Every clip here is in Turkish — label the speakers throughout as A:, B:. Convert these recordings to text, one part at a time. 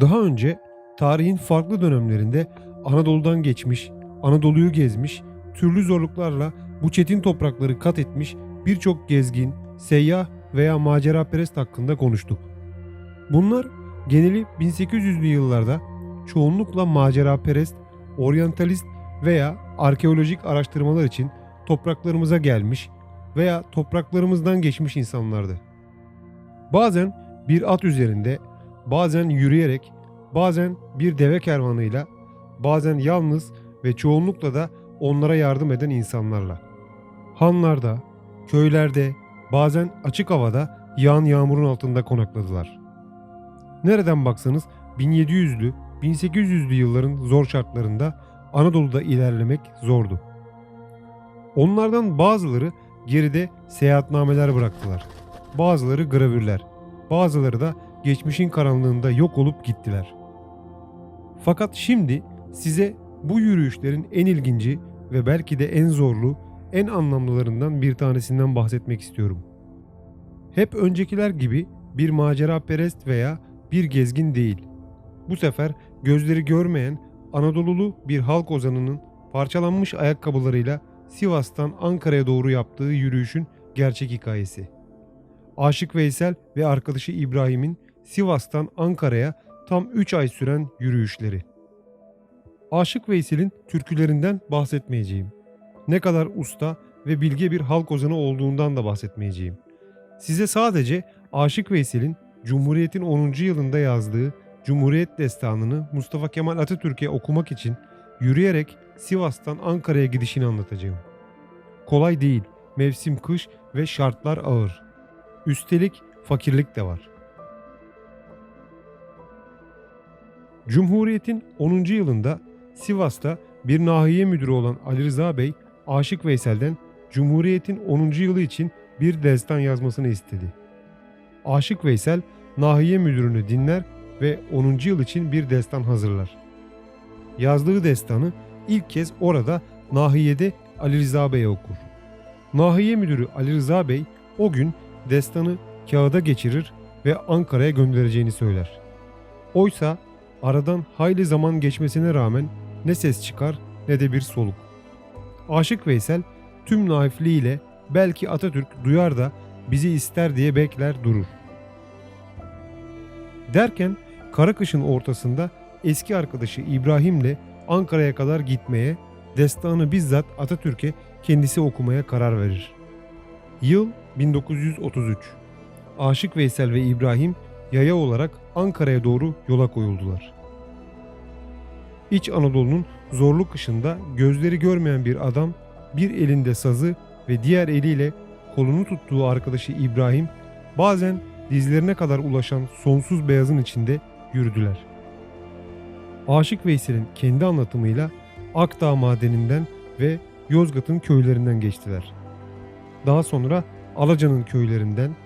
A: Daha önce tarihin farklı dönemlerinde Anadolu'dan geçmiş, Anadolu'yu gezmiş, türlü zorluklarla bu çetin toprakları kat etmiş birçok gezgin, seyyah veya maceraperest hakkında konuştuk. Bunlar geneli 1800'lü yıllarda çoğunlukla maceraperest, oryantalist veya arkeolojik araştırmalar için topraklarımıza gelmiş veya topraklarımızdan geçmiş insanlardı. Bazen bir at üzerinde, bazen yürüyerek, bazen bir deve kervanıyla, bazen yalnız ve çoğunlukla da onlara yardım eden insanlarla. Hanlarda, köylerde, bazen açık havada yağan yağmurun altında konakladılar. Nereden baksanız 1700'lü, 1800'lü yılların zor şartlarında Anadolu'da ilerlemek zordu. Onlardan bazıları geride seyahatnameler bıraktılar. Bazıları gravürler, bazıları da geçmişin karanlığında yok olup gittiler. Fakat şimdi size bu yürüyüşlerin en ilginci ve belki de en zorlu, en anlamlılarından bir tanesinden bahsetmek istiyorum. Hep öncekiler gibi bir macera perest veya bir gezgin değil. Bu sefer gözleri görmeyen Anadolulu bir halk ozanının parçalanmış ayakkabılarıyla Sivas'tan Ankara'ya doğru yaptığı yürüyüşün gerçek hikayesi. Aşık Veysel ve arkadaşı İbrahim'in Sivas'tan Ankara'ya tam 3 ay süren yürüyüşleri. Aşık Veysel'in türkülerinden bahsetmeyeceğim. Ne kadar usta ve bilge bir halk ozanı olduğundan da bahsetmeyeceğim. Size sadece Aşık Veysel'in Cumhuriyet'in 10. yılında yazdığı Cumhuriyet Destanı'nı Mustafa Kemal Atatürk'e okumak için yürüyerek Sivas'tan Ankara'ya gidişini anlatacağım. Kolay değil, mevsim kış ve şartlar ağır. Üstelik fakirlik de var. Cumhuriyet'in 10. yılında Sivas'ta bir nahiye müdürü olan Ali Rıza Bey, Aşık Veysel'den Cumhuriyet'in 10. yılı için bir destan yazmasını istedi. Aşık Veysel nahiye müdürünü dinler ve 10. yıl için bir destan hazırlar. Yazdığı destanı ilk kez orada nahiyede Ali Rıza Bey'e okur. Nahiye müdürü Ali Rıza Bey o gün destanı kağıda geçirir ve Ankara'ya göndereceğini söyler. Oysa aradan hayli zaman geçmesine rağmen ne ses çıkar ne de bir soluk. Aşık Veysel tüm naifliğiyle belki Atatürk duyar da bizi ister diye bekler durur. Derken kara kışın ortasında eski arkadaşı İbrahim'le Ankara'ya kadar gitmeye, destanı bizzat Atatürk'e kendisi okumaya karar verir. Yıl 1933. Aşık Veysel ve İbrahim yaya olarak Ankara'ya doğru yola koyuldular. İç Anadolu'nun zorlu kışında gözleri görmeyen bir adam bir elinde sazı ve diğer eliyle kolunu tuttuğu arkadaşı İbrahim bazen dizlerine kadar ulaşan sonsuz beyazın içinde yürüdüler. Aşık Veysel'in kendi anlatımıyla Akdağ madeninden ve Yozgat'ın köylerinden geçtiler. Daha sonra Alaca'nın köylerinden,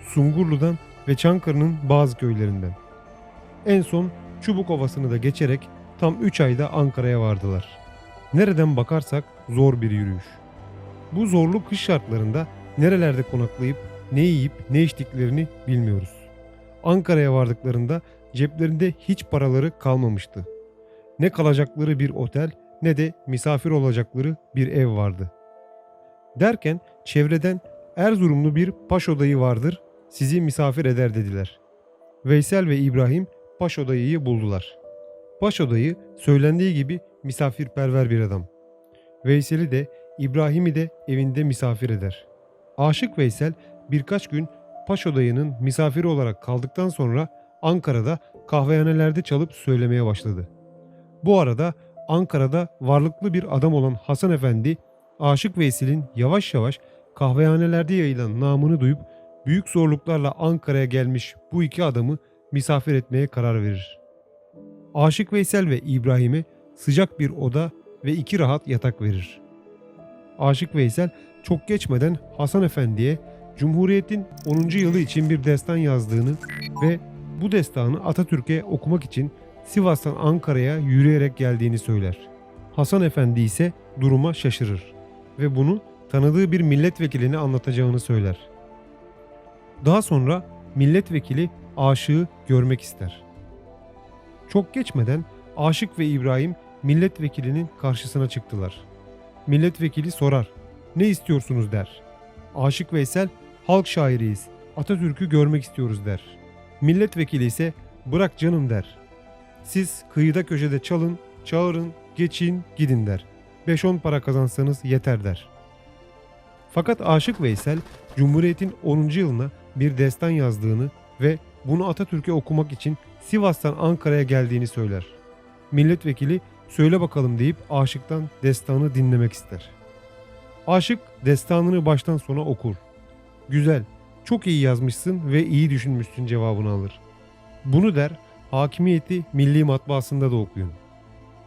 A: Sungurlu'dan ve Çankırı'nın bazı köylerinden. En son Çubuk Ovası'nı da geçerek tam 3 ayda Ankara'ya vardılar. Nereden bakarsak zor bir yürüyüş. Bu zorlu kış şartlarında nerelerde konaklayıp ne yiyip ne içtiklerini bilmiyoruz. Ankara'ya vardıklarında ceplerinde hiç paraları kalmamıştı. Ne kalacakları bir otel ne de misafir olacakları bir ev vardı. Derken çevreden Erzurumlu bir paşodayı vardır, sizi misafir eder dediler. Veysel ve İbrahim paşodayıyı buldular. Paşodayı söylendiği gibi misafirperver bir adam. Veysel'i de İbrahim'i de evinde misafir eder. Aşık Veysel birkaç gün Paşodayı'nın misafiri olarak kaldıktan sonra Ankara'da kahvehanelerde çalıp söylemeye başladı. Bu arada Ankara'da varlıklı bir adam olan Hasan Efendi, Aşık Veysel'in yavaş yavaş kahvehanelerde yayılan namını duyup büyük zorluklarla Ankara'ya gelmiş bu iki adamı misafir etmeye karar verir. Aşık Veysel ve İbrahim'e sıcak bir oda ve iki rahat yatak verir. Aşık Veysel çok geçmeden Hasan Efendi'ye Cumhuriyet'in 10. yılı için bir destan yazdığını ve bu destanı Atatürk'e okumak için Sivas'tan Ankara'ya yürüyerek geldiğini söyler. Hasan Efendi ise duruma şaşırır ve bunu tanıdığı bir milletvekiline anlatacağını söyler. Daha sonra milletvekili aşığı görmek ister. Çok geçmeden Aşık ve İbrahim milletvekilinin karşısına çıktılar. Milletvekili sorar. Ne istiyorsunuz der. Aşık Veysel halk şairiyiz. Atatürk'ü görmek istiyoruz der. Milletvekili ise bırak canım der. Siz kıyıda köşede çalın, çağırın, geçin, gidin der. 5-10 para kazansanız yeter der. Fakat Aşık Veysel Cumhuriyet'in 10. yılına bir destan yazdığını ve bunu Atatürk'e okumak için Sivas'tan Ankara'ya geldiğini söyler. Milletvekili söyle bakalım deyip Aşık'tan destanı dinlemek ister. Aşık destanını baştan sona okur. Güzel, çok iyi yazmışsın ve iyi düşünmüşsün cevabını alır. Bunu der, hakimiyeti milli matbaasında da okuyun.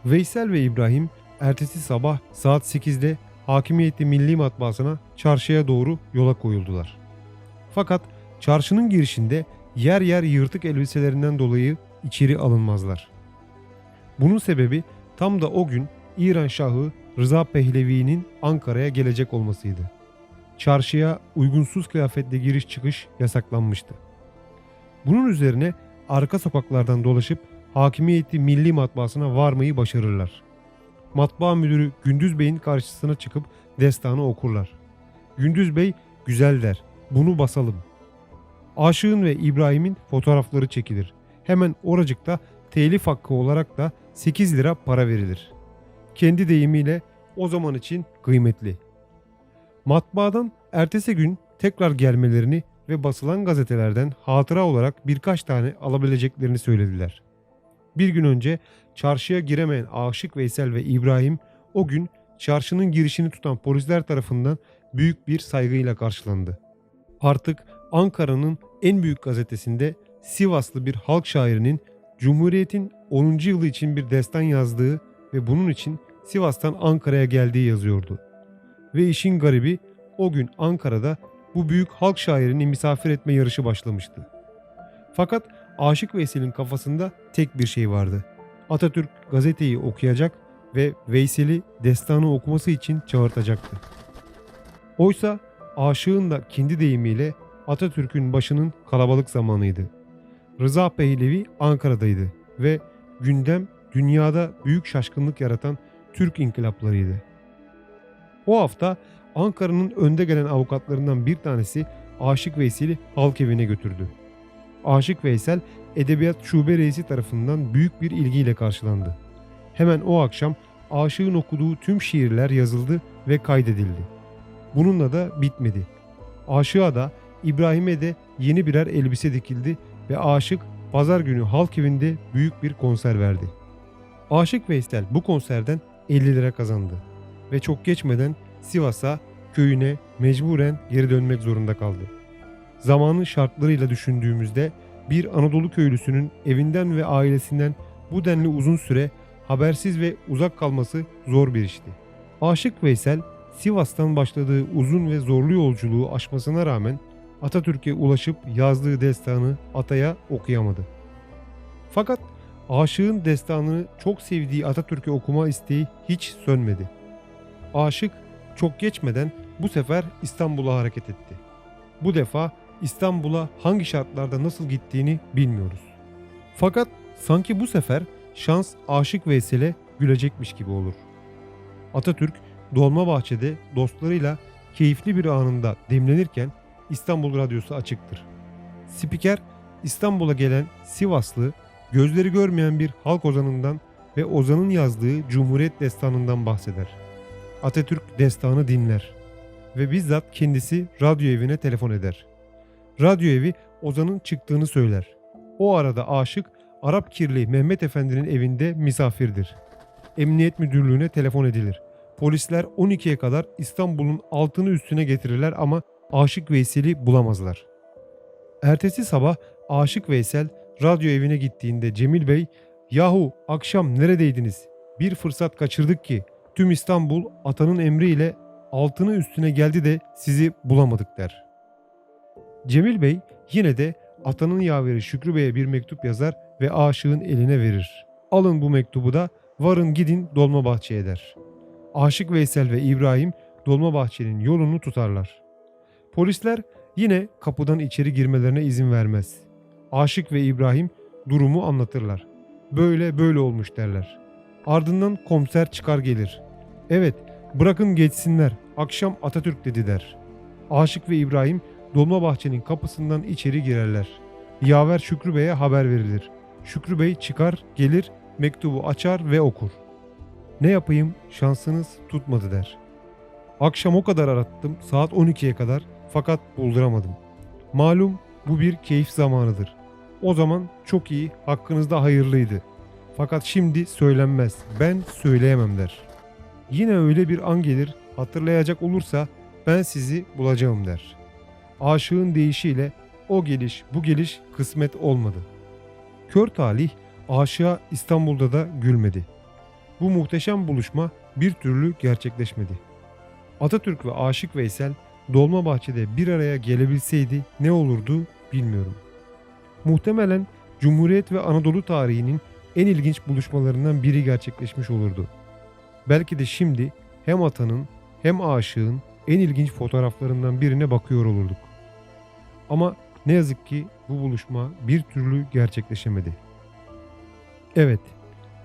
A: Veysel ve İbrahim ertesi sabah saat 8'de Hakimiyeti Milli Matbaası'na çarşıya doğru yola koyuldular. Fakat çarşının girişinde yer yer yırtık elbiselerinden dolayı içeri alınmazlar. Bunun sebebi tam da o gün İran Şahı Rıza Pehlevi'nin Ankara'ya gelecek olmasıydı. Çarşıya uygunsuz kıyafetle giriş çıkış yasaklanmıştı. Bunun üzerine arka sokaklardan dolaşıp Hakimiyeti Milli Matbaası'na varmayı başarırlar. Matbaa müdürü Gündüz Bey'in karşısına çıkıp destanı okurlar. Gündüz Bey güzel der. Bunu basalım. Aşığın ve İbrahim'in fotoğrafları çekilir. Hemen oracıkta telif hakkı olarak da 8 lira para verilir. Kendi deyimiyle o zaman için kıymetli. Matbaadan ertesi gün tekrar gelmelerini ve basılan gazetelerden hatıra olarak birkaç tane alabileceklerini söylediler. Bir gün önce çarşıya giremeyen Aşık Veysel ve İbrahim o gün çarşının girişini tutan polisler tarafından büyük bir saygıyla karşılandı. Artık Ankara'nın en büyük gazetesinde Sivaslı bir halk şairinin Cumhuriyet'in 10. yılı için bir destan yazdığı ve bunun için Sivas'tan Ankara'ya geldiği yazıyordu. Ve işin garibi o gün Ankara'da bu büyük halk şairini misafir etme yarışı başlamıştı. Fakat Aşık Veysel'in kafasında tek bir şey vardı. Atatürk gazeteyi okuyacak ve Veysel'i destanı okuması için çağırtacaktı. Oysa aşığın da kendi deyimiyle Atatürk'ün başının kalabalık zamanıydı. Rıza Pehlevi Ankara'daydı ve gündem dünyada büyük şaşkınlık yaratan Türk inkılaplarıydı. O hafta Ankara'nın önde gelen avukatlarından bir tanesi Aşık Veysel'i halk evine götürdü. Aşık Veysel Edebiyat Şube Reisi tarafından büyük bir ilgiyle karşılandı. Hemen o akşam aşığın okuduğu tüm şiirler yazıldı ve kaydedildi. Bununla da bitmedi. Aşığa da İbrahim'e de yeni birer elbise dikildi ve aşık pazar günü halk evinde büyük bir konser verdi. Aşık Veysel bu konserden 50 lira kazandı ve çok geçmeden Sivas'a köyüne mecburen geri dönmek zorunda kaldı. Zamanın şartlarıyla düşündüğümüzde bir Anadolu köylüsünün evinden ve ailesinden bu denli uzun süre habersiz ve uzak kalması zor bir işti. Aşık Veysel Sivas'tan başladığı uzun ve zorlu yolculuğu aşmasına rağmen Atatürk'e ulaşıp yazdığı destanı Atay'a okuyamadı. Fakat aşığın destanını çok sevdiği Atatürk'e okuma isteği hiç sönmedi. Aşık çok geçmeden bu sefer İstanbul'a hareket etti. Bu defa İstanbul'a hangi şartlarda nasıl gittiğini bilmiyoruz. Fakat sanki bu sefer şans Aşık Veysel'e gülecekmiş gibi olur. Atatürk Dolmabahçe'de dostlarıyla keyifli bir anında demlenirken İstanbul Radyosu açıktır. Spiker İstanbul'a gelen Sivaslı, gözleri görmeyen bir halk ozanından ve ozanın yazdığı Cumhuriyet Destanı'ndan bahseder. Atatürk destanı dinler ve bizzat kendisi radyo evine telefon eder. Radyo evi Ozan'ın çıktığını söyler. O arada aşık Arap kirli Mehmet Efendi'nin evinde misafirdir. Emniyet müdürlüğüne telefon edilir. Polisler 12'ye kadar İstanbul'un altını üstüne getirirler ama Aşık Veysel'i bulamazlar. Ertesi sabah Aşık Veysel radyo evine gittiğinde Cemil Bey, "Yahu akşam neredeydiniz? Bir fırsat kaçırdık ki tüm İstanbul atanın emriyle altını üstüne geldi de sizi bulamadık." der. Cemil Bey yine de atanın yaveri Şükrü Bey'e bir mektup yazar ve aşığın eline verir. Alın bu mektubu da varın gidin Dolmabahçe'ye der. Aşık Veysel ve İbrahim Dolmabahçe'nin yolunu tutarlar. Polisler yine kapıdan içeri girmelerine izin vermez. Aşık ve İbrahim durumu anlatırlar. böyle böyle olmuş derler. Ardından komiser çıkar gelir. Evet bırakın geçsinler akşam Atatürk dedi der. Aşık ve İbrahim Dolmabahçe'nin kapısından içeri girerler. Yaver Şükrü Bey'e haber verilir. Şükrü Bey çıkar gelir mektubu açar ve okur. Ne yapayım şansınız tutmadı der. Akşam o kadar arattım saat 12'ye kadar fakat bulduramadım. Malum bu bir keyif zamanıdır. O zaman çok iyi hakkınızda hayırlıydı. Fakat şimdi söylenmez ben söyleyemem der. Yine öyle bir an gelir hatırlayacak olursa ben sizi bulacağım der. Aşığın deyişiyle o geliş bu geliş kısmet olmadı. Kör talih aşığa İstanbul'da da gülmedi. Bu muhteşem buluşma bir türlü gerçekleşmedi. Atatürk ve Aşık Veysel Dolmabahçe'de bir araya gelebilseydi ne olurdu bilmiyorum. Muhtemelen Cumhuriyet ve Anadolu tarihinin en ilginç buluşmalarından biri gerçekleşmiş olurdu. Belki de şimdi hem atanın hem aşığın en ilginç fotoğraflarından birine bakıyor olurduk. Ama ne yazık ki bu buluşma bir türlü gerçekleşemedi. Evet,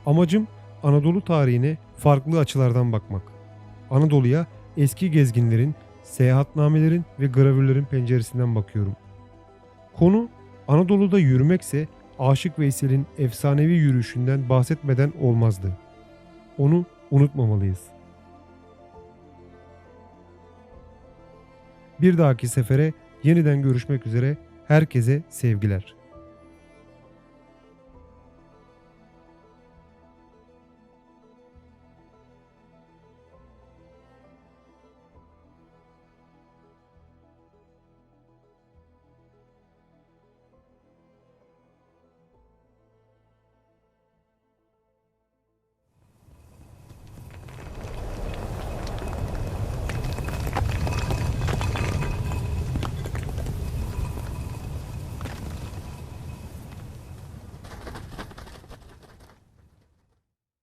A: amacım Anadolu tarihine farklı açılardan bakmak. Anadolu'ya eski gezginlerin, seyahatnamelerin ve gravürlerin penceresinden bakıyorum. Konu Anadolu'da yürümekse Aşık Veysel'in efsanevi yürüyüşünden bahsetmeden olmazdı. Onu unutmamalıyız. Bir dahaki sefere yeniden görüşmek üzere herkese sevgiler.